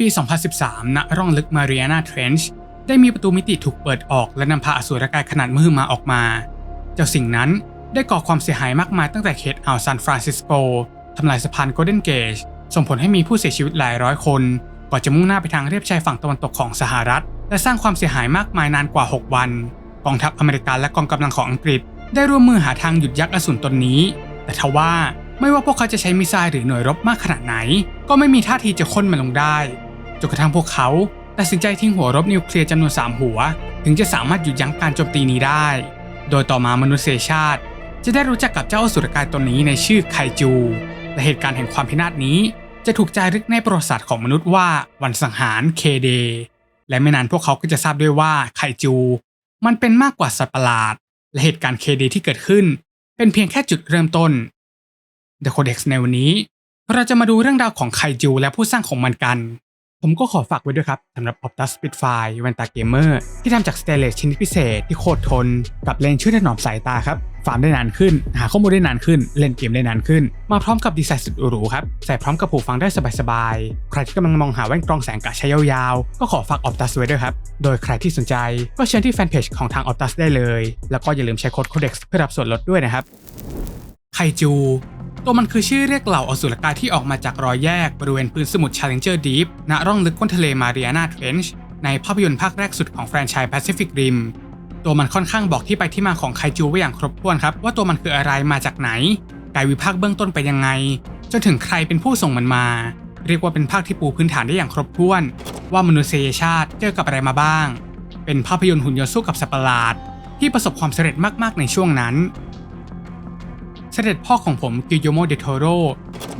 ปี 2013 ณ ร่องลึกมาเรียนาเทรนช์ได้มีประตูมิติถูกเปิดออกและนำพาอสูรกายขนาดมือมาออกมา เจ้าสิ่งนั้นได้ก่อความเสียหายมากมายตั้งแต่เขตอ่าวซานฟรานซิสโกทำลายสะพานโกลเด้นเกจส่งผลให้มีผู้เสียชีวิตหลายร้อยคน ก่อนจะมุ่งหน้าไปทางเรียบชายฝั่งตะวันตกของสหรัฐ และสร้างความเสียหายมากมายนานกว่า 6 วัน กองทัพอเมริกันและกองกำลังของอังกฤษ ได้ร่วมมือหาทางหยุดยักษ์อสูรตนนี้ แต่ทว่าไม่ว่าพวกเขาจะใช้มิซล์หรือหน่วยรบมากขนาดไหน ก็ไม่มีท่าทีจะค้นมันลงได้ นกระทั่งพวกเขาตัดสินใจทิ้งหัวรบนิวเคลียร์จำนวน 3 หัว ถึงจะสามารถหยุดยั้งการโจมตีนี้ได้ โดยต่อมามนุษยชาติ จะได้รู้จักกับเจ้าอสุรกายตนนี้ในชื่อไคจู และเหตุการณ์แห่งความพินาศนี้ จะถูกจารึกในประวัติศาสตร์ของมนุษย์ว่าวันสังหารเคเด และไม่นานพวกเขาก็จะทราบด้วยว่าไคจู มันเป็นมากกว่าสัตว์ประหลาด และเหตุการณ์เคเดที่เกิดขึ้น เป็นเพียงแค่จุดเริ่มต้น The Codex ในวันนี้ เราจะมาดูเรื่องราวของไคจูและผู้สร้างของมันกัน ผมก็ขอฝากไว้ด้วยครับสำหรับ Optus Spitfire แวนตาเกมเมอร์ที่ทำจากสเตนเลสชนิดพิเศษที่โคตรทน กับเลนส์ช่วยถนอมสายตาครับฟาร์มได้นานขึ้น หาข้อมูลได้นานขึ้น เล่นเกมได้นานขึ้น มาพร้อมกับดีไซน์สุดหรูครับใส่พร้อมกับหูฟังได้สบายๆ ใครที่กำลังมองหาแว่นกรองแสงกะใช้ยาวๆ ก็ขอฝาก Optus ไว้ด้วยครับ โดยใครที่สนใจก็เชิญที่แฟนเพจของทาง Optus ได้เลย แล้วก็อย่าลืมใช้โค้ด Codex เพื่อรับส่วนลดด้วยนะครับ ไคจู ตัวมันคือชื่อเรียกเหล่าอสุรกายที่ออกมาจากรอยแยกบริเวณพื้นสมุทร Challenger Deep ณร่องลึกก้นทะเลมาเรียนาเทรนช์ในภาพยนตร์ภาคแรกสุดของแฟรนไชส์ Pacific Rim ตัวมันค่อนข้างบอกที่ไปที่มาของไคจูไว้อย่างครบถ้วนครับว่าตัวมันคืออะไรมาจากไหนการวิพากษ์เบื้องต้นไปยังไง จนถึงใครเป็นผู้ส่งมันมา เรียกว่าเป็นภาคที่ปูพื้นฐานได้อย่างครบถ้วน ว่ามนุษยชาติเจอกับอะไรมาบ้าง เป็นภาพยนตร์หุ่นยนต์สู้กับสัตว์ประหลาด ที่ประสบความสำเร็จมากๆในช่วงนั้น เสด็จพ่อของผมกิโยโมเดโทโร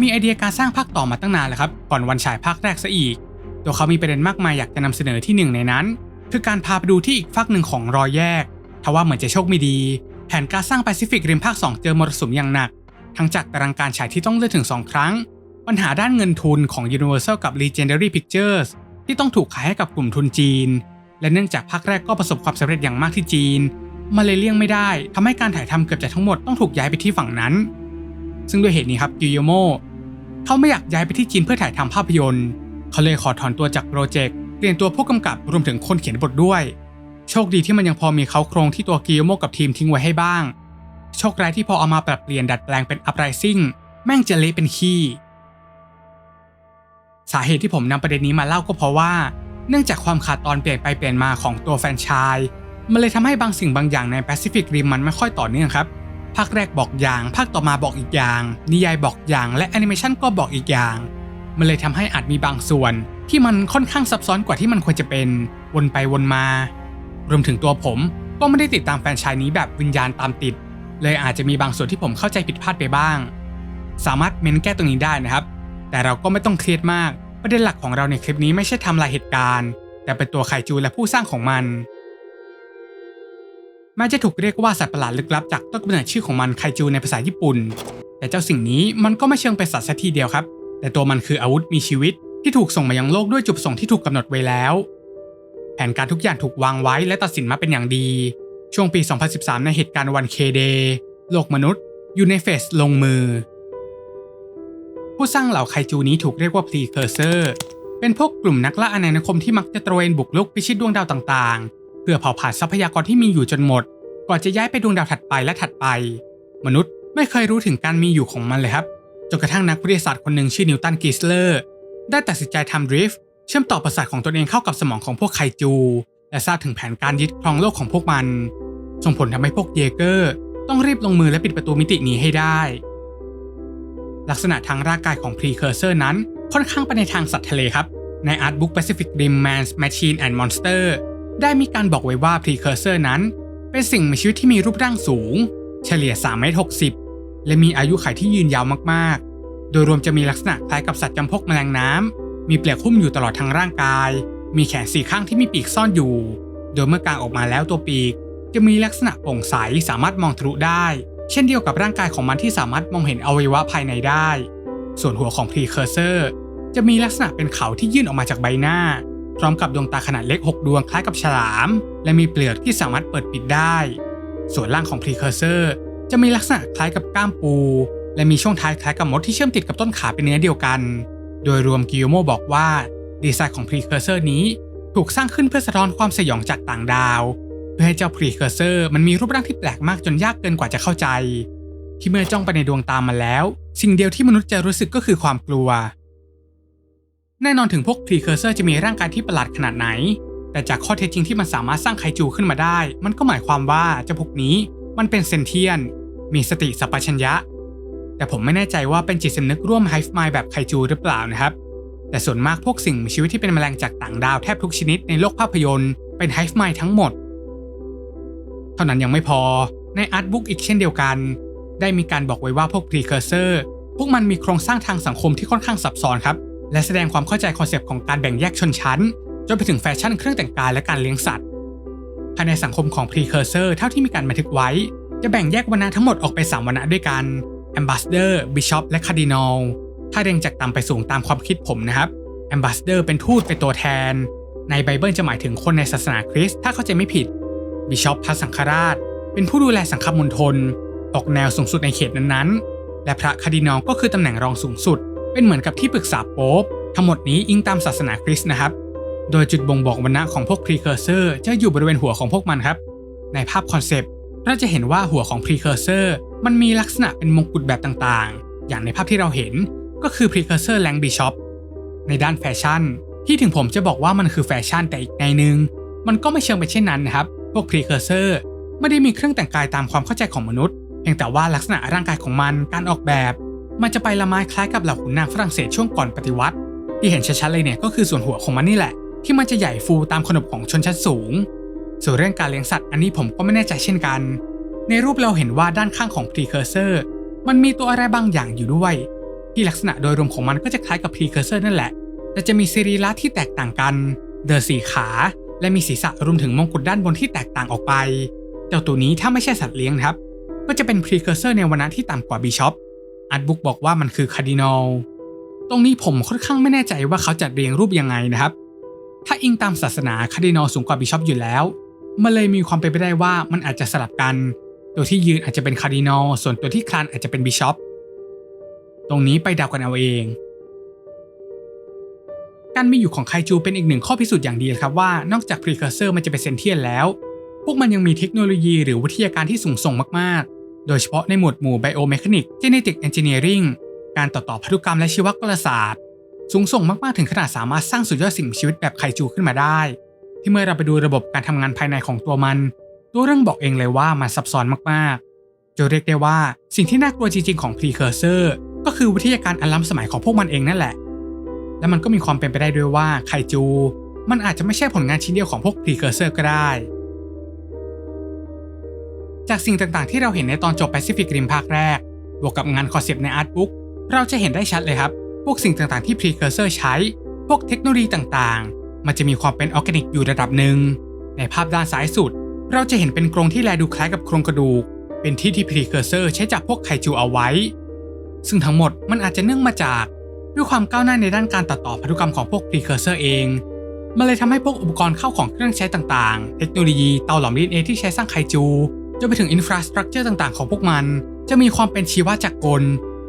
มีไอเดียการสร้างภาคต่อมาตั้งนานแล้วครับ ก่อนวันฉายภาคแรกซะอีกตัวเขามีประเด็นมากมายอยากจะนำเสนอที่หนึ่งในนั้น คือการพาไปดูที่อีกฝั่งหนึ่งของรอยแยกทว่าเหมือนจะโชคไม่ดี แผนการสร้างแปซิฟิกริมภาค 2 เจอมรสุมอย่างหนัก ทั้งจากตารางการฉายที่ต้องเลื่อนถึง 2 ครั้ง ปัญหาด้านเงินทุนของ Universal กับ Legendary Pictures ที่ต้องถูกขายให้กับกลุ่มทุนจีน และเนื่องจากภาคแรกก็ประสบความสำเร็จอย่างมากที่จีน มาเลยเลี่ยงไม่ได้ทำให้การถ่ายทำเกือบจะทั้งหมดต้องถูกย้ายไปที่ฝั่งนั้น ซึ่งด้วยเหตุนี้ครับกิโยโมเขาไม่อยากย้ายไปที่จีนเพื่อถ่ายทำภาพยนตร์เขาเลยขอถอนตัวจากโปรเจกต์เปลี่ยนตัวผู้กำกับรวมถึงคนเขียนบทด้วย โชคดีที่มันยังพอมีเขาโครงที่ตัวกิโยโมกับทีมทิ้งไว้ให้บ้าง โชคร้ายที่พอเอามาปรับเปลี่ยนดัดแปลงเป็นอัพไรซิ่งแม่งจะเละเป็นขี้สาเหตุที่ผมนำประเด็นนี้มาเล่าก็เพราะว่า เนื่องจากความขาดตอนเปลี่ยนไปเปลี่ยนมาของตัวแฟนชส์ มันเลยทำให้บางสิ่งบางอย่างใน Pacific Rim มันไม่ค่อยต่อเนื่องครับ ภาคแรกบอกอย่าง ภาคต่อมาบอกอีกอย่าง นิยายบอกอย่าง และแอนิเมชันก็บอกอีกอย่าง มันเลยทำให้อาจมีบางส่วน ที่มันค่อนข้างซับซ้อนกว่าที่มันควรจะเป็น วนไปวนมา รวมถึงตัวผมก็ไม่ได้ติดตามแฟนชส์นี้แบบวิญญาณตามติด เลยอาจจะมีบางส่วนที่ผมเข้าใจผิดพลาดไปบ้าง สามารถเม้นแก้ตรงนี้ได้นะครับ แต่เราก็ไม่ต้องเครียดมาก ประเด็นหลักของเราในคลิปนี้ไม่ใช่ทำลายเหตุการณ์ แต่เป็นตัวไคจูและผู้สร้างของมัน แม้จะถูกเรียกว่าสัตว์ประหลาดลึกลับจากต้นกำเนิดชื่อของมันไคจูในภาษาญี่ปุ่น แต่เจ้าสิ่งนี้มันก็ไม่เชิงเป็นสัตว์ซะทีเดียวครับ แต่ตัวมันคืออาวุธมีชีวิตที่ถูกส่งมายังโลกด้วยจุดประสงค์ที่ถูกกำหนดไว้แล้ว แผนการทุกอย่างถูกวางไว้และตัดสินมาเป็นอย่างดี ช่วงปี 2013 ในเหตุการณ์วันเคเดโลกมนุษย์ อยู่ในเฟสลงมือ ผู้สร้างเหล่าไคจูนี้ถูกเรียกว่า Precursor เป็นพวกกลุ่มนักล่าอาณานิคมที่มักจะตระเวนบุกรุกพิชิตดวงดาวต่างๆ เพื่อเผาผลาญทรัพยากรที่มีอยู่จนหมด ก่อนจะย้ายไปดวงดาวถัดไปและถัดไป มนุษย์ไม่เคยรู้ถึงการมีอยู่ของมันเลยครับจนกระทั่งนักวิทยาศาสตร์คนหนึ่งชื่อนิวตันกิสเลอร์ได้ตัดสินใจทำดริฟต์เชื่อมต่อประสาทของตนเองเข้ากับสมองของพวกไคจู และทราบถึงแผนการยึดครองโลกของพวกมัน ส่งผลทำให้พวกเยเกอร์ ต้องรีบลงมือและปิดประตูมิตินี้ให้ได้ ลักษณะทางร่างกายของ Precursor นั้นค่อนข้างไปในทางสัตว์ทะเลครับ ในอาร์ตบุ๊ก Pacific Rim Man's Machine and Monster ได้มีการบอกไว้ว่า Precursor นั้น เป็นสิ่งมีชีวิตที่มีรูปร่างสูง เฉลี่ย3เมตร60 และมีอายุขัยที่ยืนยาวมากๆ โดยรวมจะมีลักษณะคล้ายกับสัตว์จำพวกแมลงน้ำ มีเปลือกหุ้มอยู่ตลอดทั้งร่างกาย มีแขนสี่ข้างที่มีปีกซ่อนอยู่ โดยเมื่อกางออกมาแล้วตัวปีก จะมีลักษณะโปร่งใสสามารถมองทะลุได้ เช่นเดียวกับร่างกายของมันที่สามารถมองเห็นอวัยวะภายในได้ ส่วนหัวของ Precursor จะมีลักษณะเป็นเขาที่ยื่นออกมาจากใบหน้า พร้อมกับดวงตาขนาดเล็ก 6 ดวงคล้ายกับฉลาม และมีเปลือกที่สามารถเปิดปิดได้ ส่วนล่างของ Precursor จะมีลักษณะคล้ายกับก้ามปู และมีช่วงท้ายคล้ายกับมดที่เชื่อมติดกับต้นขาเป็นเนื้อเดียวกัน โดยรวมกิโยโมบอกว่า ดีไซน์ของ Precursor นี้ถูกสร้างขึ้นเพื่อสะท้อนความสยองจากต่างดาว เพื่อให้เจ้า Precursor มันมีรูปร่างที่แปลกมากจนยากเกินกว่าจะเข้าใจ ที่เมื่อจ้องไปในดวงตามันแล้ว สิ่งเดียวที่มนุษย์จะรู้สึกก็คือความกลัว แน่นอนถึงพวก Precursor จะมีร่างกายที่ประหลาดขนาดไหน แต่จากข้อเท็จจริงที่มันสามารถสร้างไคจูขึ้นมาได้ มันก็หมายความว่าเจ้าพวกนี้มันเป็นเซนเทียน มีสติสัพพัญญะ แต่ผมไม่แน่ใจว่าเป็นจิตสำนึกร่วมไฮฟ์ไมแบบไคจูหรือเปล่านะครับ แต่ส่วนมากพวกสิ่งมีชีวิตที่เป็นแมลงจากต่างดาวแทบทุกชนิดในโลกภาพยนตร์เป็นไฮฟ์ไมทั้งหมด เท่านั้นยังไม่พอในอาร์ตบุ๊กอีกเช่นเดียวกัน ได้มีการบอกไว้ว่าพวก Precursor พวกมันมีโครงสร้างทางสังคมที่ค่อนข้างซับซ้อนครับ และแสดงความเข้าใจคอนเซปต์ของการแบ่งแยกชนชั้น จนไปถึงแฟชั่นเครื่องแต่งกายและการเลี้ยงสัตว์ ภายในสังคมของ Precursor เท่าที่มีการบันทึกไว้ จะแบ่งแยกวรรณะทั้งหมดออกไป 3วรรณะด้วยกัน Ambassador Bishop และ Cardinal ถ้าเรียงจากต่ำไปสูงตามความคิดผมนะครับ Ambassador เป็นทูตเป็นตัวแทน ในไบเบิลจะหมายถึงคนในศาสนาคริสต์ถ้าเข้าใจไม่ผิด Bishop พระสังฆราช เป็นผู้ดูแลสังคมณฑลออกแนวสูงสุดในเขตนั้นๆ และพระคาร์ดินัลก็คือตำแหน่งรองสูงสุด เป็นเหมือนกับที่ปรึกษาโป๊ปทั้งหมดนี้อิงตามศาสนาคริสต์นะครับ โดยจุดบ่งบอกวรรณะของพวก Precursor จะอยู่บริเวณหัวของพวกมันครับ ในภาพคอนเซปต์เราจะเห็นว่าหัวของ Precursor มันมีลักษณะเป็นมงกุฎแบบต่างๆ อย่างในภาพที่เราเห็นก็คือ Precursor Rank Bishop ในด้านแฟชั่น ที่ถึงผมจะบอกว่ามันคือแฟชั่นแต่อีกในนึง มันก็ไม่เชิงเป็นเช่นนั้นนะครับ พวก Precursor ไม่ได้มีเครื่องแต่งกายตามความเข้าใจของมนุษย์เพียงแต่ว่าลักษณะร่างกายของมันการออกแบบ มันจะไปละไม้คล้ายกับเหล่าขุนนางฝรั่งเศสช่วงก่อนปฏิวัติ ที่เห็นชัดๆเลยเนี่ยก็คือส่วนหัวของมันนี่แหละ ที่มันจะใหญ่ฟูตามขนบของชนชั้นสูง ส่วนเรื่องการเลี้ยงสัตว์อันนี้ผมก็ไม่แน่ใจเช่นกัน ในรูปเราเห็นว่าด้านข้างของ Precursor มันมีตัวอะไรบางอย่างอยู่ด้วย ที่ลักษณะโดยรวมของมันก็จะคล้ายกับ Precursor นั่นแหละ แต่จะมีสรีระที่แตกต่างกัน เดินสี่ขา และมีศีรษะรวมถึงมงกุฎด้านบนที่แตกต่างออกไป เจ้าตัวนี้ถ้าไม่ใช่สัตว์เลี้ยงครับ ก็จะเป็น Precursor ในวรรณะที่ต่ำกว่า Bishop อาร์ตบุ๊กบอกว่ามันคือ Cardinal ตรงนี้ผมค่อนข้างไม่แน่ใจว่าเขาจัดเรียงรูปยังไงนะครับ ถ้าอิงตามศาสนา Cardinal สูงกว่า Bishop อยู่แล้ว มันเลยมีความเป็นไปได้ว่ามันอาจจะสลับกัน ตัวที่ยืนอาจจะเป็น Cardinal ส่วนตัวที่คลานอาจจะเป็น Bishop ตรงนี้ไปเดากันเอาเอง การมีอยู่ของไคจูเป็นอีกหนึ่งข้อพิสูจน์อย่างดีครับว่านอกจาก Precursor มันจะเป็นเซนเทียนแล้ว พวกมันยังมีเทคโนโลยีหรือวิทยาการที่สูงส่งมากๆ โดยเฉพาะในหมวดหมู่ Biomechanics Genetic Engineering การต่อต่อพันธุกรรมและชีวกลศาสตร์ สูงส่งมากๆถึงขนาดสามารถสร้างสุดยอดสิ่งมีชีวิตแบบไคจูขึ้นมาได้ ที่เมื่อเราไปดูระบบการทำงานภายในของตัวมัน ตัวเรื่องบอกเองเลยว่ามันซับซ้อนมากๆ จะเรียกได้ว่าสิ่งที่น่ากลัวจริงๆของ Precursor ก็คือวิทยาการอันล้ำสมัยของพวกมันเองนั่นแหละ และมันก็มีความเป็นไปได้ด้วยว่าไคจู มันอาจจะไม่ใช่ผลงานชิ้นเดียวของพวก Precursor ก็ได้ จากสิ่งต่างๆ ที่เราเห็นในตอนจบ Pacific Rim ภาคแรก บวกกับงานคอนเซปต์ในอาร์ตบุ๊กเราจะเห็นได้ชัดเลยครับ พวกสิ่งต่างๆที่ Precursor ใช้ พวกเทคโนโลยีต่างๆ มันจะมีความเป็นออร์แกนิกอยู่ระดับหนึ่ง ในภาพด้านซ้ายสุด เราจะเห็นเป็นกรงที่แลดูคล้ายกับโครงกระดูก เป็นที่ที่ Precursor ใช้จับพวกไคจูเอาไว้ ซึ่งทั้งหมดมันอาจจะเนื่องมาจากด้วยความก้าวหน้าในด้านการตัดต่อพันธุกรรมของพวก Precursor เองมันเลยทำให้พวกอุปกรณ์เข้าของเครื่องใช้ต่างๆ เทคโนโลยีเตาหลอม DNA ที่ใช้สร้างไคจู จนไปถึงอินฟราสตรักเจอร์ต่างๆของพวกมัน จะมีความเป็นชีวจักรกล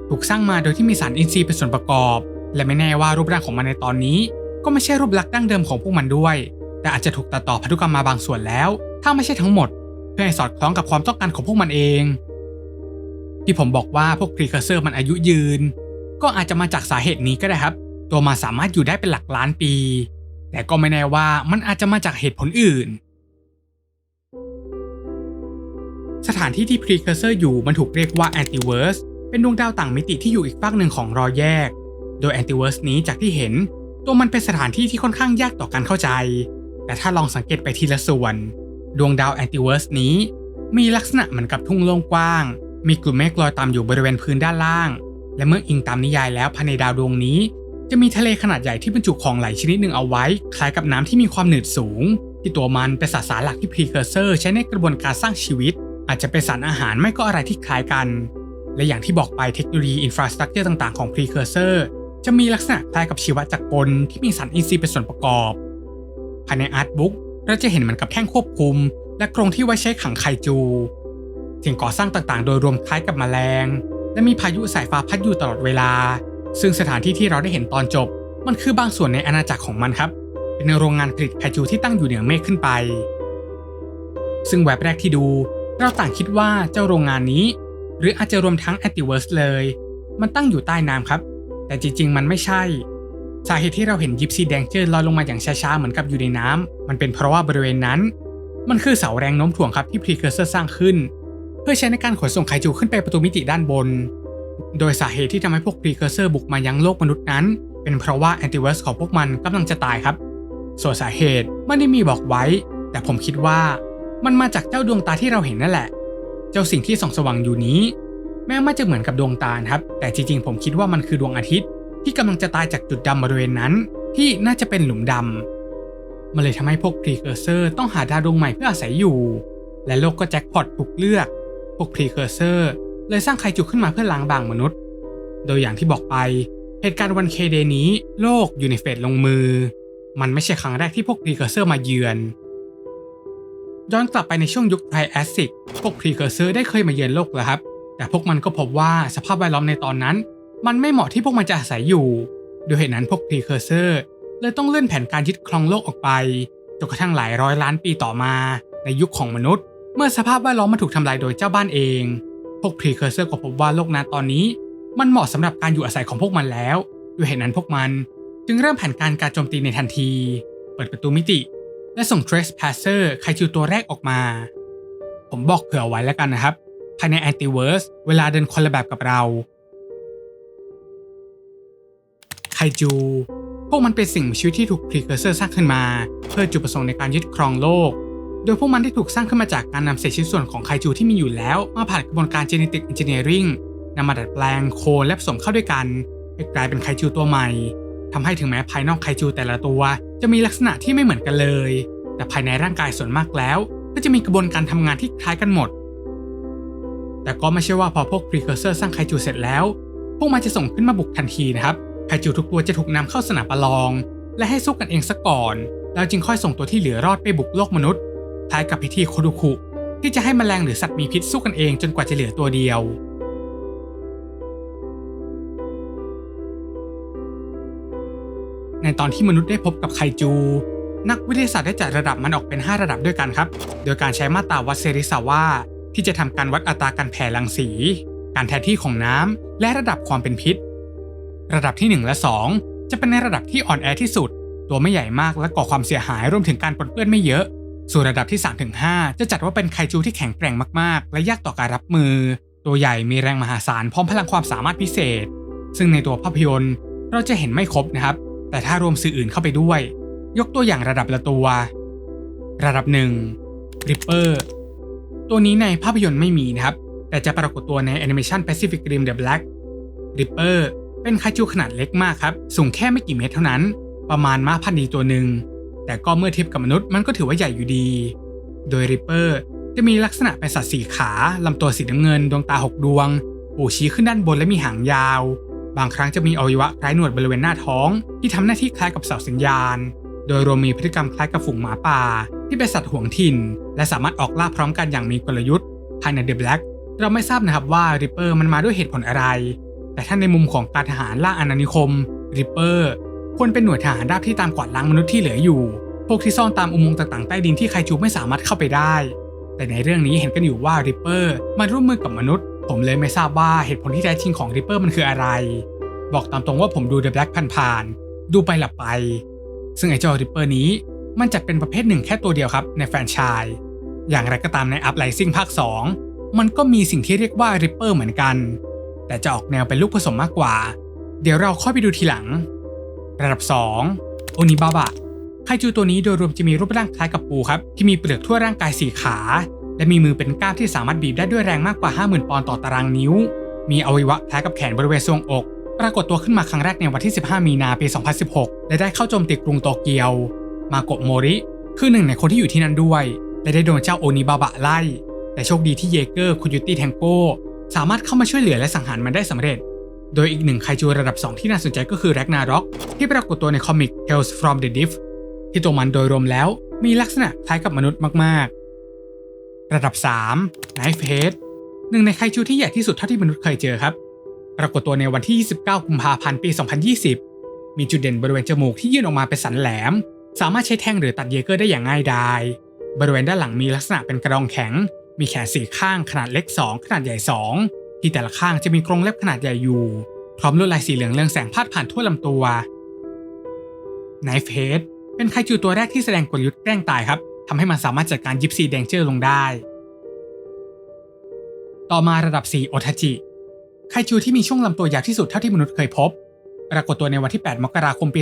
ถูกสร้างมาโดยที่มีสารอินทรีย์เป็นส่วนประกอบ และไม่แน่ว่ารูปร่างของมันในตอนนี้ ก็ไม่ใช่รูปลักษณ์ดั้งเดิมของพวกมันด้วย แต่อาจจะถูกตัดต่อพันธุกรรมมาบางส่วนแล้ว ถ้าไม่ใช่ทั้งหมด เพื่อให้สอดคล้องกับความต้องการของพวกมันเอง ที่ผมบอกว่าพวก Precursor มันอายุยืน ก็อาจจะมาจากสาเหตุนี้ก็ได้ครับ ตัวมันสามารถอยู่ได้เป็นหลักล้านปี แต่ก็ไม่แน่ว่ามันอาจจะมาจากเหตุผลอื่น สถานที่ที่ Precursor อยู่มันถูกเรียกว่า Antiverse เป็นดวงดาวต่างมิติที่อยู่อีกฝั่งหนึ่งของรอยแยก โดย Antiverse นี้จากที่เห็น ตัวมันเป็นสถานที่ที่ค่อนข้างยากต่อการเข้าใจ แต่ถ้าลองสังเกตไปทีละส่วน ดวงดาว Antiverse นี้ มีลักษณะเหมือนกับทุ่งโล่งกว้าง มีกลุ่มเมฆลอยตามอยู่บริเวณพื้นด้านล่าง และเมื่ออิงตามนิยายแล้วภายในดาวดวงนี้ จะมีทะเลขนาดใหญ่ที่บรรจุของไหลชนิดหนึ่งเอาไว้ คล้ายกับน้ำที่มีความหนืดสูง ที่ตัวมันเป็นสสารหลักที่ Precursor ใช้ในกระบวนการสร้างชีวิต อาจจะเป็นสารอาหารไม่ก็อะไรที่คล้ายกัน และอย่างที่บอกไปเทคโนโลยีอินฟราสตรักเจอร์ต่างๆของ Precursor จะมีลักษณะคล้ายกับชีวจักรกลที่มีสารอินทรีย์เป็นส่วนประกอบ ภายในอาร์ตบุ๊กเราจะเห็นเหมือนกับแท่งควบคุม และกรงที่ไว้ใช้ขังไคจู สิ่งก่อสร้างต่างๆ โดยรวมคล้ายกับแมลง และมีพายุสายฟ้าพัดอยู่ตลอดเวลา ซึ่งสถานที่ที่เราได้เห็นตอนจบ มันคือบางส่วนในอาณาจักรของมันครับ เป็นโรงงานผลิตไคจูที่ตั้งอยู่เหนือเมฆขึ้นไป ซึ่งแวบแรกที่ดู เราต่างคิดว่าเจ้าโรงงานนี้ หรืออาจจะรวมทั้งแอนติเวิร์สเลย มันตั้งอยู่ใต้น้ำครับ แต่จริงๆ มันไม่ใช่ สาเหตุที่เราเห็นยิปซีแดงเจอร์ลอยลงมาอย่างช้าๆ เหมือนกับอยู่ในน้ำมันเป็นเพราะว่าบริเวณนั้น มันคือเสาแรงโน้มถ่วงครับที่พรีเคอร์เซอร์สร้างขึ้น เพื่อใช้ในการขนส่งไคจูขึ้นไปประตูมิติด้านบน โดยสาเหตุที่ทำให้พวกพรีเคอร์เซอร์บุกมายังโลกมนุษย์นั้น เป็นเพราะว่าแอนติเวิร์สของพวกมันกำลังจะตายครับ ส่วนสาเหตุไม่ได้มีบอกไว้ แต่ผมคิดว่า มันมาจากเจ้าดวงตาที่เราเห็นนั่นแหละ เจ้าสิ่งที่ส่องสว่างอยู่นี้ แม้ไม่จะเหมือนกับดวงตาครับ แต่จริงๆ ผมคิดว่ามันคือดวงอาทิตย์ ที่กำลังจะตายจากจุดดำบริเวณนั้น ที่น่าจะเป็นหลุมดำมันเลยทำให้พวกพรีเคอร์เซอร์ต้องหาดาวดวงใหม่เพื่ออาศัยอยู่ และโลกก็แจ็คพอตถูกเลือก พวกพรีเคอร์เซอร์เลยสร้างไคจูขึ้นมาเพื่อล้างบางมนุษย์ โดยอย่างที่บอกไปเหตุการณ์วันเคเดนี้ โลกอยู่ในเฟสลงมือ มันไม่ใช่ครั้งแรกที่พวกพรีเคอร์เซอร์มาเยือน ย้อนกลับไปในช่วงยุคไทรแอสซิกพวกพรีเคอร์เซอร์ได้เคยมาเยือนโลกแล้วครับ แต่พวกมันก็พบว่าสภาพแวดล้อมในตอนนั้น มันไม่เหมาะที่พวกมันจะอาศัยอยู่โดยเหตุนั้นพวกพรีเคอร์เซอร์เลยต้องเลื่อนแผนการยึดครองโลกออกไปจนกระทั่งหลายร้อยล้านปีต่อมา ในยุคของมนุษย์ เมื่อสภาพแวดล้อมมันถูกทำลายโดยเจ้าบ้านเอง พวกพรีเคอร์เซอร์ก็พบว่าโลกนั้นตอนนี้ มันเหมาะสำหรับการอยู่อาศัยของพวกมันแล้วด้วยเหตุนั้นพวกมัน จึงเริ่มแผนการการโจมตีในทันที เปิดประตูมิติ และส่ง Trespasser ไคจูตัวแรกออกมา ผมบอกเผื่อไว้แล้วกันนะครับ ภายในแอนติเวิร์สเวลาเดินคนละแบบกับเราไคจู พวกมันเป็นสิ่งมีชีวิตที่ถูกพรีเคอร์เซอร์สร้างขึ้นมา เพื่อจุดประสงค์ในการยึดครองโลก โดยพวกมันได้ถูกสร้างขึ้นมาจากการนำเศษชิ้นส่วนของไคจูที่มีอยู่แล้ว มาผ่านกระบวนการ Genetic Engineering นำมาดัดแปลงโคลและผสมเข้าด้วยกันให้กลายเป็นไคจูตัวใหม่ ทำให้ถึงแม้ภายนอกไคจูแต่ละตัว จะมีลักษณะที่ไม่เหมือนกันเลย แต่ภายในร่างกายส่วนมากแล้ว ก็จะมีกระบวนการทำงานที่คล้ายกันหมด แต่ก็ไม่ใช่ว่าพอพวกพรีเคอร์เซอร์สร้างไคจูเสร็จแล้ว พวกมันจะส่งขึ้นมาบุกทันทีนะครับไคจูทุกตัวจะถูกนำเข้าสนามประลอง และให้สู้กันเองซะก่อน แล้วจึงค่อยส่งตัวที่เหลือรอดไปบุกโลกมนุษย์คล้ายกับพิธีโคดุคุที่จะให้แมลงหรือสัตว์มีพิษสู้กันเองจนกว่าจะเหลือตัวเดียว ในตอนที่มนุษย์ได้พบกับไคจู นักวิทยาศาสตร์ได้จัดระดับมันออกเป็น 5 ระดับด้วยกันครับ โดยการใช้มาตราวัดเซริซาวาที่จะทำการวัดอัตราการแผ่รังสี การแทนที่ของน้ำและระดับความเป็นพิษ ระดับที่ 1 และ 2 จะเป็นในระดับที่อ่อนแอที่สุด ตัวไม่ใหญ่มากและก่อความเสียหายรวมถึงการปนเปื้อนไม่เยอะ ส่วนระดับที่ 3-5 จะจัดว่าเป็นไคจูที่แข็งแกร่งมากๆ และยากต่อการรับมือ ตัวใหญ่มีแรงมหาศาลพร้อมพลังความสามารถพิเศษ ซึ่งในตัวภาพยนตร์เราจะเห็นไม่ครบนะครับ แต่ถ้ารวมสื่ออื่นเข้าไปด้วย ยกตัวอย่างระดับละตัว ระดับหนึ่งริปเปอร์ตัวนี้ในภาพยนตร์ไม่มีนะครับ แต่จะปรากฏตัวในแอนิเมชัน Pacific Rim The Black Ripper เป็นไคจูขนาดเล็กมากครับ สูงแค่ไม่กี่เมตรเท่านั้น ประมาณม้าพันธุ์ดีตัวหนึ่ง แต่ก็เมื่อเทียบกับมนุษย์มันก็ถือว่าใหญ่อยู่ดี โดย Ripper จะมีลักษณะเป็นสัตว์สี่ขา ลำตัวสีน้ำเงิน ดวงตาหกดวง หูชี้ขึ้นด้านบนและมีหางยาว บางครั้งจะมีอวัยวะคล้ายหนวดบริเวณหน้าท้อง ที่ทำหน้าที่คล้ายกับเสาสัญญาณ โดยรวมมีพฤติกรรมคล้ายกับฝูงหมาป่า ที่เป็นสัตว์ห่วงถิ่น และสามารถออกล่าพร้อมกันอย่างมีกลยุทธ์ ภายใน The Black เราไม่ทราบนะครับว่า Ripper มันมาด้วยเหตุผลอะไร แต่ถ้าในมุมของการทหารล่าอาณานิคม Ripper ควรเป็นหน่วยทหารราบที่ตามกวาดล้างมนุษย์ที่เหลืออยู่ พวกที่ซ่อนตามอุโมงค์ต่างๆใต้ดินที่ไครจูไม่สามารถเข้าไปได้ แต่ในเรื่องนี้เห็นกันอยู่ว่า Ripper มาร่วมมือกับมนุษย์ ผมเลยไม่ทราบว่าเหตุผลที่แท้จริงของ Ripper มันคืออะไร บอกตามตรงว่าผมดู The Black ผ่านๆดูไปหลับไป ซึ่งไอ้เจ้า Ripper นี้มันจัดเป็นประเภทหนึ่งแค่ตัวเดียวครับในแฟรนไชส์อย่างไรก็ตามใน Uprising ภาค 2 มันก็มีสิ่งที่เรียกว่า Ripper เหมือนกัน แต่จะออกแนวเป็นลูกผสมมากกว่า เดี๋ยวเราค่อยไปดูทีหลัง ระดับ 2 โอนิบาบะไคจูตัวนี้โดยรวมจะมีรูปร่างคล้ายกับปูครับ ที่มีเปลือกทั่วร่างกายสี่ขา และมีมือเป็นก้ามที่สามารถบีบได้ด้วยแรงมากกว่า 50,000 ปอนด์ต่อตารางนิ้ว มีอวัยวะคล้ายกับแขนบริเวณทรวงอก ปรากฏตัวขึ้นมาครั้งแรกในวันที่ 15 มีนาปี 2016 และได้เข้าโจมตีกรุงโตเกียว มาโกะโมริ คือหนึ่งในคนที่อยู่ที่นั่นด้วย และได้โดนเจ้าโอนิบาบะไล่ แต่โชคดีที่เยเกอร์คุยุติแทงโก้สามารถเข้ามาช่วยเหลือและสังหารมันได้สำเร็จ โดยอีกหนึ่งไคจูระดับ 2 ที่น่าสนใจก็คือแร็กนาร็อกที่ปรากฏตัวในคอมิก Tales from the Deep ที่ตัวมันโดยรวมแล้วมีลักษณะคล้ายกับมนุษย์มากๆ ระดับ 3 Knife Head หนึ่งในไคจูที่ใหญ่ที่สุดเท่าที่มนุษย์เคยเจอครับ ปรากฏตัวในวันที่ 29 กุมภาพันธ์ ปี 2020 มีจุดเด่นบริเวณจมูกที่ยื่นออกมาเป็นสันแหลม สามารถใช้แทงหรือตัดเยเกอร์ได้อย่างง่ายดาย บริเวณด้านหลังมีลักษณะเป็นกระดองแข็ง มีแขนสี่ข้างขนาดเล็ก 2 ขนาดใหญ่ 2 ที่แต่ละข้างจะมีกรงเล็บขนาดใหญ่อยู่ พร้อมลวดลายสีเหลืองเรืองแสงพาดผ่านทั่วลำตัวไนฟ์เฮดเป็นไคจูตัวแรกที่แสดงกลยุทธ์แกล้งตายครับ ทำให้มันสามารถจัดการยิปซีแดงเจอร์ลงได้ ต่อมาระดับ 4 โอทาจิ ไคจูที่มีช่วงลำตัวยาวที่สุดเท่าที่มนุษย์เคยพบ ปรากฏตัวในวันที่ 8 มกราคมปี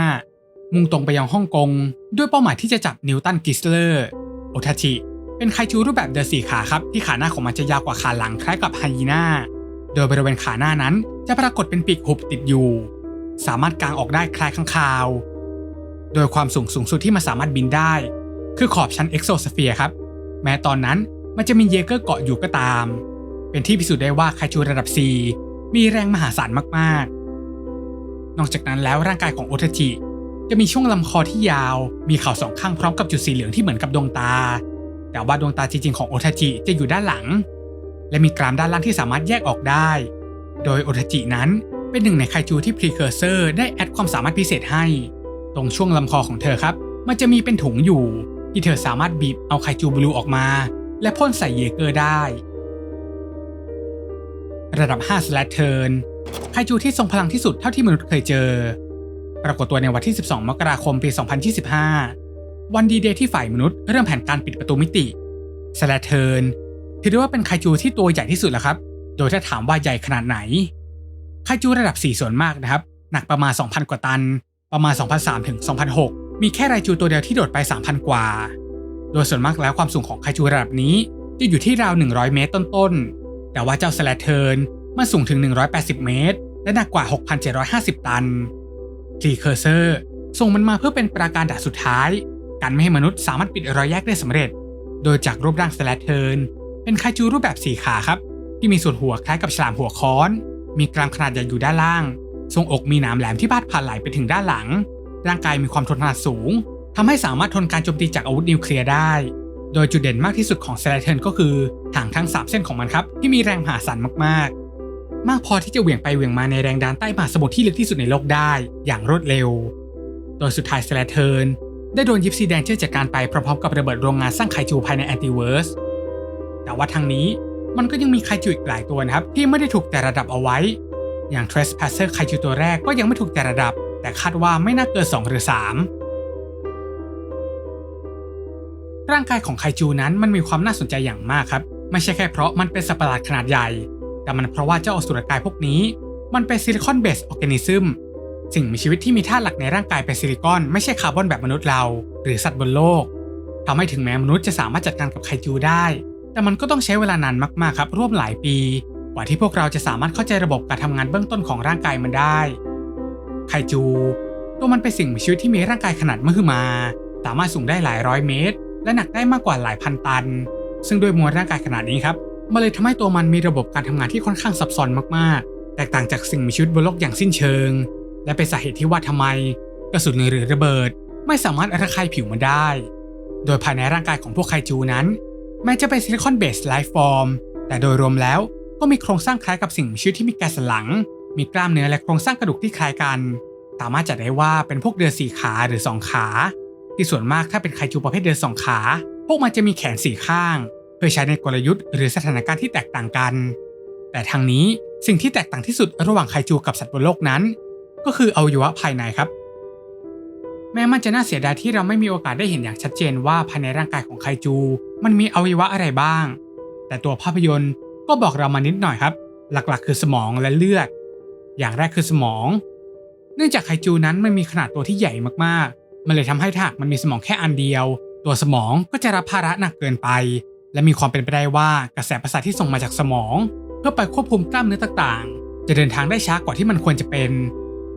2025 มุ่งตรงไปยังฮ่องกง ด้วยเป้าหมายที่จะจับนิวตันกิสเลอร์ โอทาจิ เป็นไคจูรูปแบบเดินสี่ขาครับ ที่ขาหน้าของมันจะยาวกว่าขาหลังคล้ายกับไฮยีน่า โดยบริเวณขาหน้านั้นจะปรากฏเป็นปีกหุบติดอยู่ สามารถกางออกได้คล้ายข้างคาว โดยความสูงสูงสุดที่มันสามารถบินได้ คือขอบชั้นเอ็กโซสเฟียร์ครับ แม้ตอนนั้นมันจะมีเยเกอร์เกาะอยู่ก็ตาม เป็นที่พิสูจน์ได้ว่าไคจูระดับ C มีแรงมหาศาลมากๆ นอกจากนั้นแล้วร่างกายของโอทาจิจะมีช่วงลำคอที่ยาว มีเข่าสองข้างพร้อมกับจุดสีเหลืองที่เหมือนกับดวงตา แต่ว่าดวงตาจริงๆของโอทาจิจะอยู่ด้านหลัง และมีกรามด้านล่างที่สามารถแยกออกได้ โดยโอทาจินั้นเป็นหนึ่งในไคจูที่พรีเคอร์เซอร์ได้แอดความสามารถพิเศษให้ ตรงช่วงลำคอของเธอครับ มันจะมีเป็นถุงอยู่ ที่เธอสามารถบีบเอาไคจูบลูออกมา และพ่นใส่เยเกอร์ได้ ระดับ5 s l a t t u r n ไคจูที่ทรงพลังที่สุดเท่าที่มนุษย์เคยเจอ ปรากฏตัวในวันที่ 12 มกราคมปี 2025 วันดีเดย์ที่ฝ่ายมนุษย์เริ่มแผนการปิดประตูมิติ s l a t t u r n ถือได้ว่าเป็นไคจูที่ตัวใหญ่ที่สุดแล้วครับ โดยถ้าถามว่าใหญ่ขนาดไหน ไคจูระดับ 4 ส่วนมากนะครับ หนักประมาณ 2,000 กว่าตัน ประมาณ 2003ถึง2006 มีแค่ไรจูตัวเดียวที่โดดไป 3,000 กว่า โดยส่วนมากแล้วความสูงของไคจูระดับนี้ จะอยู่ที่ราว 100 เมตรต้นๆ แต่ว่าเจ้าสแลเทิร์นมันสูงถึง 180 เมตร และหนักกว่า 6,750 ตันคลีเคอร์เซอร์ส่งมันมาเพื่อเป็นปราการด่านสุดท้ายการไม่ให้มนุษย์สามารถปิดรอยแยกได้สำเร็จ โดยจากรูปร่างสแลเทิร์นเป็นไคจูรูปแบบสี่ขาครับ ที่มีส่วนหัวคล้ายกับฉลามหัวค้อน มีกรามขนาดใหญ่อยู่ด้านล่าง ทรงอกมีหนามแหลมที่พาดผ่านไหลไปถึงด้านหลัง ร่างกายมีความทนทานสูงทำให้สามารถทนการโจมตีจากอาวุธนิวเคลียร์ได้ โดยจุดเด่นมากที่สุดของเซเลเทนก็คือหางทั้ง 3 เส้นของมันครับ ที่มีแรงมหาศาลมากๆ มากพอที่จะเหวี่ยงไปเหวี่ยงมาในแรงดันใต้มหาสมุทรที่ลึกที่สุดในโลกได้ อย่างรวดเร็ว โดยสุดท้ายเซเลเทนได้โดนยิปซีแดงเชื่อจากการไปพร้อมๆกับระเบิดโรงงานสร้างไคจูภายในแอนติเวิร์สแต่ว่าทางนี้มันก็ยังมีไคจูอีกหลายตัวนะครับที่ไม่ได้ถูกแต่ระดับเอาไว้ อย่าง Trespasser ไคจูตัวแรกก็ยังไม่ถูกแต่ระดับ แต่คาดว่าไม่น่าเกิน 2 หรือ 3 ร่างกายของไคจูนั้นมันมีความน่าสนใจอย่างมากครับ ไม่ใช่แค่เพราะมันเป็นสัตว์ประหลาดขนาดใหญ่ แต่มันเพราะว่าเจ้าอสุรกายพวกนี้ มันเป็นซิลิคอนเบสออร์แกนิซึมสิ่งมีชีวิตที่มีธาตุหลักในร่างกายเป็นซิลิคอน ไม่ใช่คาร์บอนแบบมนุษย์เรา หรือสัตว์บนโลกทำให้ถึงแม้มนุษย์จะสามารถจัดการกับไคจูได้ แต่มันก็ต้องใช้เวลานานมากๆครับร่วมหลายปี กว่าที่พวกเราจะสามารถเข้าใจระบบการทำงานเบื้องต้นของร่างกายมันได้ ไคจู ตัวมันเป็นสิ่งมีชีวิตที่มีร่างกายขนาดมหึมา สามารถสูงได้หลายร้อยเมตร และหนักได้มากกว่าหลายพันตัน ซึ่งด้วยมวลร่างกายขนาดนี้ครับมันเลยทำให้ตัวมันมีระบบการทำงานที่ค่อนข้างซับซ้อนมากๆ แตกต่างจากสิ่งมีชีวิตบนโลกอย่างสิ้นเชิง และเป็นสาเหตุที่ว่าทำไม กระสุนหรือระเบิด ไม่สามารถระคายผิวมันได้ โดยภายในร่างกายของพวกไคจูนั้น แม้จะเป็นซิลิคอนเบสไลฟ์ฟอร์มแต่โดยรวมแล้วก็มีโครงสร้างคล้ายกับสิ่งมีชีวิตที่มีแกนสันหลัง มีกล้ามเนื้อและโครงสร้างกระดูกที่คล้ายกัน สามารถจัดได้ว่าเป็นพวกเดือสี่ขาหรือสองขา ที่ส่วนมากถ้าเป็นไคจูประเภทเดือสองขา พวกมันจะมีแขนสี่ข้าง เพื่อใช้ในกลยุทธ์หรือสถานการณ์ที่แตกต่างกัน แต่ทางนี้สิ่งที่แตกต่างที่สุดระหว่างไคจูกับสัตว์บนโลกนั้น ก็คืออวัยวะภายในครับ แม้มันจะน่าเสียดายที่เราไม่มีโอกาสได้เห็นอย่างชัดเจนว่าภายในร่างกายของไคจู มันมีอวัยวะอะไรบ้าง แต่ตัวภาพยนตร์ก็บอกเรามานิดหน่อยครับ หลักๆ คือสมองและเลือด อย่างแรกคือสมอง เนื่องจากไคจูนั้นมันมีขนาดตัวที่ใหญ่มากๆ มันเลยทำให้ถ้าหากมันมีสมองแค่อันเดียว ตัวสมองก็จะรับภาระหนักเกินไป และมีความเป็นไปได้ว่ากระแสประสาทที่ส่งมาจากสมอง เพื่อไปควบคุมกล้ามเนื้อต่างๆ จะเดินทางได้ช้ากว่าที่มันควรจะเป็น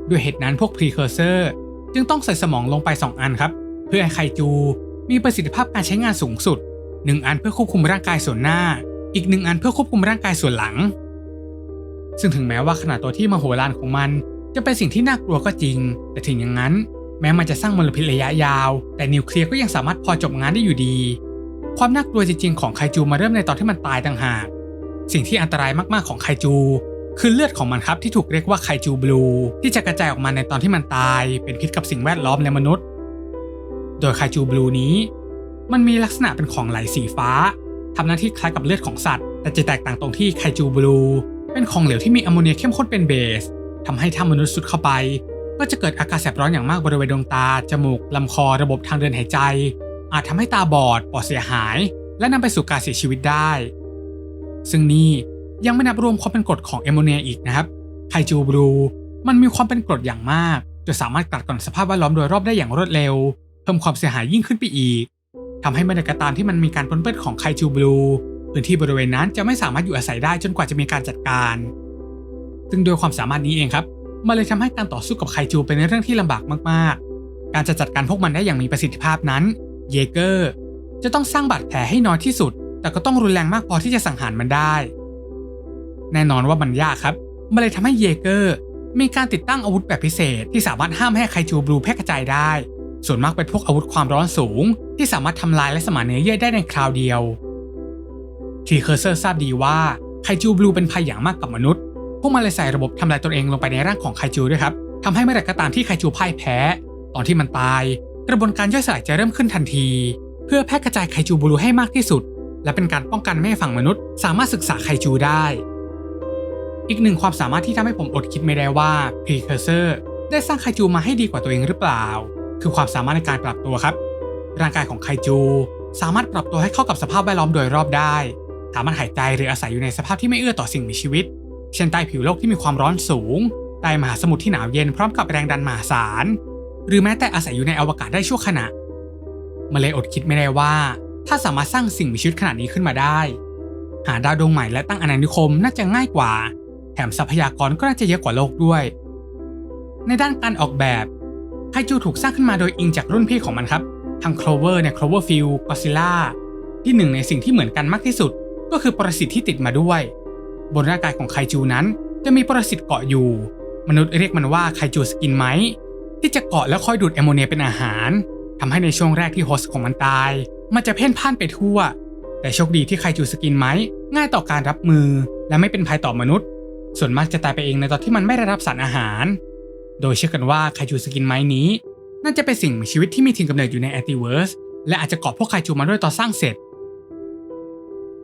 ด้วยเหตุนั้นพวกพรีเคอร์เซอร์จึงต้องใส่สมองลงไป 2 อันครับ เพื่อให้ไคจูมีประสิทธิภาพการใช้งานสูงสุด 1 อันเพื่อควบคุมร่างกายส่วนหน้า อีกหนึ่งอันเพื่อควบคุมร่างกายส่วนหลัง ซึ่งถึงแม้ว่าขนาดตัวที่มโหฬารของมัน จะเป็นสิ่งที่น่ากลัวก็จริง แต่ถึงอย่างนั้น แม้มันจะสร้างมลพิษระยะยาว แต่นิวเคลียร์ก็ยังสามารถพอจบงานได้อยู่ดี ความน่ากลัวจริงๆของไคจูมาเริ่มในตอนที่มันตายต่างหาก สิ่งที่อันตรายมากๆของไคจู คือเลือดของมันครับที่ถูกเรียกว่าไคจูบลูที่จะกระจายออกมาในตอนที่มันตาย เป็นพิษกับสิ่งแวดล้อมและมนุษย์ โดยไคจูบลูนี้มันมีลักษณะเป็นของไหลสีฟ้าทำหน้าที่คล้ายกับเลือดของสัตว์ แต่จะแตกต่างตรงที่ไคจูบลู เป็นของเหลวที่มีแอมโมเนียเข้มข้นเป็นเบสทำให้ถ้ามนุษย์สุดเข้าไป ก็จะเกิดอาการแสบร้อนอย่างมากบริเวณดวงตา จมูกลำคอระบบทางเดินหายใจ อาจทำให้ตาบอดปอดเสียหาย และนำไปสู่การเสียชีวิตได้ ซึ่งนี่ยังไม่นับรวมความเป็นกรดของแอมโมเนียอีกนะครับไคจูบลูมันมีความเป็นกรดอย่างมากจนสามารถกัดกร่อนสภาพแวดล้อมโดยรอบได้อย่างรวดเร็ว เพิ่มความเสียหายยิ่งขึ้นไปอีกทำให้เมื่อใดก็ตามที่มันมีการปนเปื้อนของไคจูบลู พื้นที่บริเวณนั้นจะไม่สามารถอยู่อาศัยได้จนกว่าจะมีการจัดการ ซึ่งโดยความสามารถนี้เองครับมันเลยทำให้การต่อสู้กับไคจูเป็นเรื่องที่ลำบากมากๆ การจะจัดการพวกมันได้อย่างมีประสิทธิภาพนั้น เยเกอร์จะต้องสร้างบาดแผลให้น้อยที่สุด แต่ก็ต้องรุนแรงมากพอที่จะสังหารมันได้ แน่นอนว่ามันยากครับ มันเลยทำให้เยเกอร์มีการติดตั้งอาวุธแบบพิเศษ ที่สามารถห้ามให้ไคจูบลูแพร่กระจายได้ ส่วนมากเป็นพวกอาวุธความร้อนสูง ที่สามารถทำลายและสมานเนื้อเยื่อได้ในคราวเดียว ทีเคอร์เซอร์ทราบดีว่าไคจูบลูเป็นภัยอย่างมากกับมนุษย์ พวกมันเลยใส่ระบบทำลายตนเองลงไปในร่างของไคจูด้วยครับทำให้เมื่อใดก็ตามที่ไคจูพ่ายแพ้ ตอนที่มันตาย กระบวนการย่อยสลายจะเริ่มขึ้นทันที เพื่อแพร่กระจายไคจูบลูให้มากที่สุด และเป็นการป้องกันไม่ให้ฝั่งมนุษย์ สามารถศึกษาไคจูได้ อีกหนึ่งความสามารถที่ทำให้ผมอดคิดไม่ได้ว่า Precursor ได้สร้างไคจูมาให้ดีกว่าตัวเองหรือเปล่า คือความสามารถในการปรับตัวครับ ร่างกายของไคจู สามารถปรับตัวให้เข้ากับสภาพแวดล้อมโดยรอบได้ สามารถหายใจหรืออาศัยอยู่ในสภาพที่ไม่เอื้อต่อสิ่งมีชีวิต เช่นใต้ผิวโลกที่มีความร้อนสูง ใต้มหาสมุทรที่หนาวเย็นพร้อมกับแรงดันมหาศาล หรือแม้แต่อาศัยอยู่ในอวกาศได้ชั่วขณะมาเลยอดคิดไม่ได้ว่า ถ้าสามารถสร้างสิ่งมีชีวิตขนาดนี้ขึ้นมาได้ หาดาวดวงใหม่และตั้งอาณานิคมน่าจะง่ายกว่า แถมทรัพยากรก็น่าจะเยอะกว่าโลกด้วย ในด้านการออกแบบไคจูถูกสร้างขึ้นมาโดยอิงจากรุ่นพี่ของมันครับทางโคลเวอร์เนี่ยโคลเวอร์ฟิลกอซิล่าที่หนึ่งในสิ่งที่เหมือนกันมากที่สุด ก็คือปรสิตที่ติดมาด้วย บนร่างกายของไคจูนั้นจะมีปรสิตเกาะอยู่ มนุษย์เรียกมันว่าไคจูสกินไมที่จะเกาะแล้วคอยดูดแอมโมเนียเป็นอาหารทำให้ในช่วงแรกที่โฮสต์ของมันตาย มันจะเพ่นพ่านไปทั่ว แต่โชคดีที่ไคจูสกินไมง่ายต่อการรับมือ และไม่เป็นภัยต่อมนุษย์ ส่วนมากจะตายไปเองในตอนที่มันไม่ได้รับสารอาหาร โดยเชื่อกันว่าไคจูสกินไม้นี้ น่าจะเป็นสิ่งมีชีวิตที่มีถิ่นกำเนิดอยู่ในแอติเวิร์สและอาจจะเกาะพวกไคจูมาด้วยตอนสร้างเสร็จ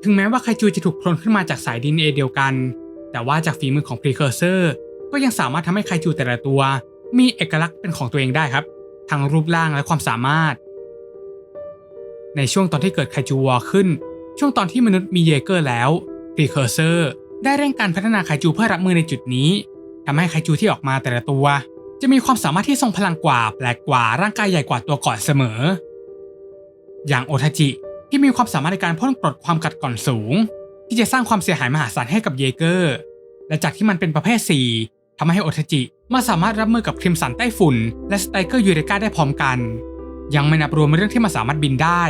ถึงแม้ว่าไคจูจะถูกโคลนขึ้นมาจากสายดีเอเดียวกัน แต่ว่าจากฝีมือของพรีเคอร์เซอร์ก็ยังสามารถทำให้ไคจูแต่ละตัว มีเอกลักษณ์เป็นของตัวเองได้ครับ ทั้งรูปร่างและความสามารถ ในช่วงตอนที่เกิดไคจูวอร์ขึ้น ช่วงตอนที่มนุษย์มีเยเกอร์แล้วพรีเคอร์เซอร์ได้เร่งการพัฒนาไคจูเพื่อรับมือในจุดนี้ทำให้ไคจูที่ออกมาแต่ละตัว จะมีความสามารถที่ทรงพลังกว่าแปลกกว่าร่างกายใหญ่กว่าตัวก่อนเสมอ อย่างโอทาจิ ที่มีความสามารถในการพ่นกรดความกัดก่อนสูง ที่จะสร้างความเสียหายมหาศาลให้กับเยเกอร์ และจากที่มันเป็นประเภท 4ทำให้โอทาจิมาสามารถรับมือกับคริมสันใต้ฝุ่น และสไตเกอร์ยูเรกาได้พร้อมกัน ยังไม่นับรวมเรื่องที่มันสามารถบินได้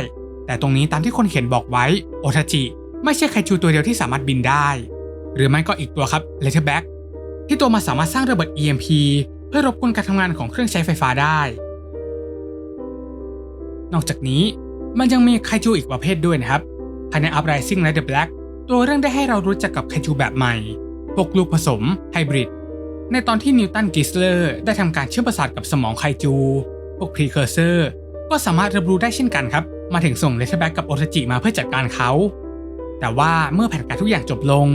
แต่ตรงนี้ตามที่คนเขียนบอกไว้โอทาจิไม่ใช่ไคจูตัวเดียวที่สามารถบินได้ หรือไม่ก็อีกตัวครับเลเทอร์แบ็กที่ตัวมันสามารถสร้างระเบิด EMP เพื่อรบกวนการทำงานของเครื่องใช้ไฟฟ้าได้ นอกจากนี้ มันยังมีไคจูอีกประเภทด้วยนะครับภายใน Uprising และ The Black ตัวเรื่องได้ให้เรารู้จักกับไคจูแบบใหม่ พวกลูกผสมไฮบริด ในตอนที่นิวตันกิสเลอร์ได้ทำการเชื่อมประสาทกับสมองไคจู พวกพรีเคอร์เซอร์ก็สามารถรับรู้ได้เช่นกันครับ มาถึงส่งเลเทแบ็กกับโอทจิมาเพื่อจัดการเขา แต่ว่าเมื่อแผนการทุกอย่างจบลง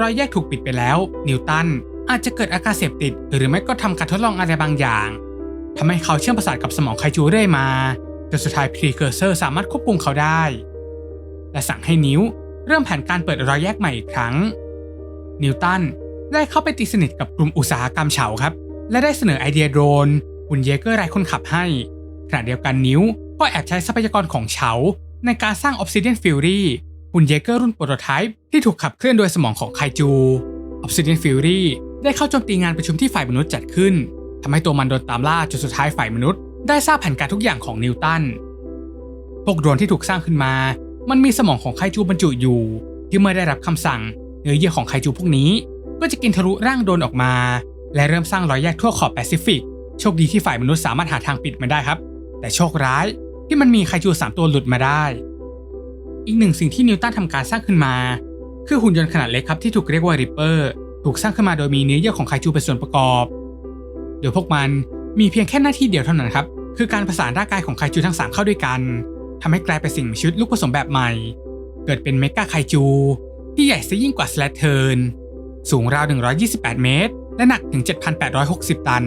รอยแยกถูกปิดไปแล้ว นิวตันอาจจะเกิดอาการเสพติด หรือไม่ก็ทำการทดลองอะไรบางอย่างทำให้เขาเชื่อมประสาทกับสมองไคจูเรื่อยมา จนสุดท้ายพรีเคอร์เซอร์สามารถควบคุมเขาได้ และสั่งให้นิ้วเริ่มแผนการเปิดรอยแยกใหม่อีกครั้ง นิวตันได้เข้าไปตีสนิทกับกลุ่มอุตสาหกรรมเฉาครับ และได้เสนอไอเดียโดรนหุ่นเยเกอร์ไร้คนขับให้ ขณะเดียวกันนิ้วก็แอบใช้ทรัพยากรของเฉา ในการสร้าง Obsidian Fury หุ่นเยเกอร์รุ่นโปรโตไทป์ที่ถูกขับเคลื่อนโดยสมองของไคจู Obsidian Fury ได้เข้าโจมตีงานประชุมที่ฝ่ายมนุษย์จัดขึ้นทำให้ตัวมันโดนตามล่าจนสุดท้ายฝ่ายมนุษย์ ได้ทราบแผนการทุกอย่างของนิวตัน พวกโดรนที่ถูกสร้างขึ้นมา มันมีสมองของไคจูบรรจุอยู่ ที่เมื่อได้รับคำสั่ง เนื้อเยื่อของไคจูพวกนี้ ก็จะกินทะลุร่างโดรนออกมา และเริ่มสร้างรอยแยกทั่วขอบแปซิฟิก โชคดีที่ฝ่ายมนุษย์สามารถหาทางปิดมันได้ครับ แต่โชคร้ายที่มันมีไคจูสามตัวหลุดมาได้ อีกหนึ่งสิ่งที่นิวตันทำการสร้างขึ้นมา คือหุ่นยนต์ขนาดเล็กครับที่ถูกเรียกว่าริปเปอร์ ถูกสร้างขึ้นมาโดยมีเนื้อเยื่อของไคจูเป็นส่วนประกอบ โดยพวกมัน มีเพียงแค่หน้าที่เดียวเท่านั้นครับ คือการประสานร่างกายของไคจูทั้ง 3 เข้าด้วยกันทำให้กลายเป็นสิ่งมีชีวิตลูกผสมแบบใหม่ เกิดเป็นเมกาไคจู ที่ใหญ่ซะยิ่งกว่าสแลตเทิร์นสูงราว 128 เมตร และหนักถึง 7,860 ตัน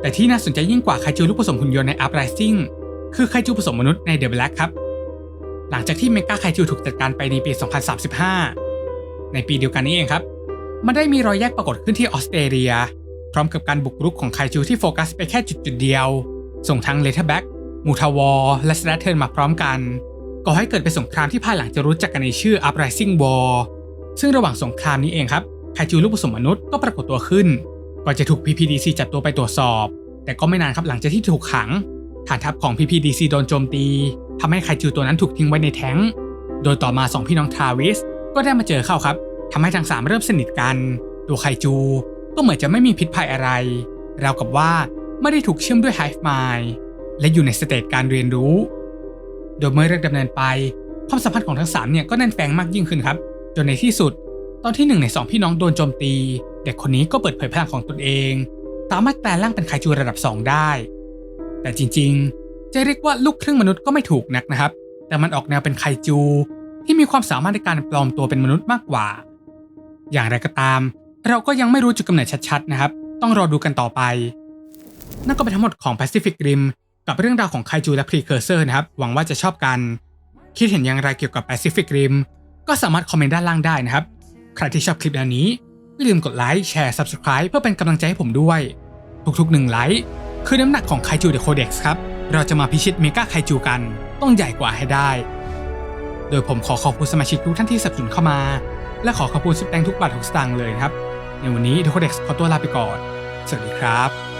แต่ที่น่าสนใจยิ่งกว่าไคจูลูกผสมหุ่นยนต์ใน Uprising คือไคจูผสมมนุษย์ใน The Black ครับ หลังจากที่เมกาไคจูถูกจัดการไปในปี 2035 ในปีเดียวกันนี้เองครับ มันได้มีรอยแยกปรากฏขึ้นที่ออสเตรเลีย พร้อมกับการบุกรุกของไคจูที่โฟกัสไปแค่จุดจุดๆเดียว ส่งทั้งเลเทอร์แบ็กมูทาวอร์และสแลตเทิร์นมาพร้อมกันก่อให้เกิดเป็นสงครามที่ภายหลังจะรู้จักกันในชื่อ Uprising War ซึ่งระหว่างสงครามนี้เองครับไคจูลูกผสมมนุษย์ก็ปรากฏตัวขึ้น ก่อนจะถูก PPDC จับตัวไปตรวจสอบ แต่ก็ไม่นานครับหลังจากที่ถูกขัง ฐานทัพของ PPDC โดนโจมตีทำให้ไคจูตัวนั้นถูกทิ้งไว้ในแท้ง โดยต่อมาสองพี่น้องทราวิสก็ได้มาเจอเข้าครับทำให้ทั้งสามเริ่มสนิทกัน ตัวไคจู ก็เหมือนจะไม่มีพิษภัยอะไร ราวกับว่าไม่ได้ถูกเชื่อมด้วยไฮฟ์มายและอยู่ในสเตจการเรียนรู้ โดยเมื่อเรื่องดำเนินไป ความสัมพันธ์ของทั้งสามเนี่ยก็แน่นแฟงมากยิ่งขึ้นครับ จนในที่สุด ตอนที่หนึ่งในสองพี่น้องโดนโจมตี เด็กคนนี้ก็เปิดเผยพลังของตนเอง สามารถแปลงร่างเป็นไคจูระดับ2ได้ แต่จริงๆ จะเรียกว่าลูกครึ่งมนุษย์ก็ไม่ถูกนักนะครับ แต่มันออกแนวเป็นไคจู ที่มีความสามารถในการปลอมตัวเป็นมนุษย์มากกว่า อย่างไรก็ตาม เราก็ยังไม่รู้จุดกำเนิดชัดๆนะครับ ต้องรอดูกันต่อไป นั่นก็เป็นทั้งหมดของ Pacific Rim กับเรื่องราวของไคจูและ Precursor นะครับ หวังว่าจะชอบกัน คิดเห็นอย่างไรเกี่ยวกับ Pacific Rim ก็สามารถคอมเมนต์ด้านล่างได้นะครับ ใครที่ชอบคลิปแนวนี้อย่าลืมกดไลค์แชร์ Subscribe เพื่อเป็นกำลังใจให้ผมด้วย ทุกๆหนึ่งไลค์คือน้ำหนักของไคจูเดอะโคเด็กซ์ครับ เราจะมาพิชิตเมกาไคจูกัน ต้องใหญ่กว่าให้ได้ โดยผมขอขอบคุณสมาชิกทุกท่านที่สนับสนุนเข้ามา และขอขอบคุณซิปแดงทุกบาททุกสตางค์เลยครับ ในวันนี้ทุกคนเด็กขอตัวลาไปก่อน สวัสดีครับ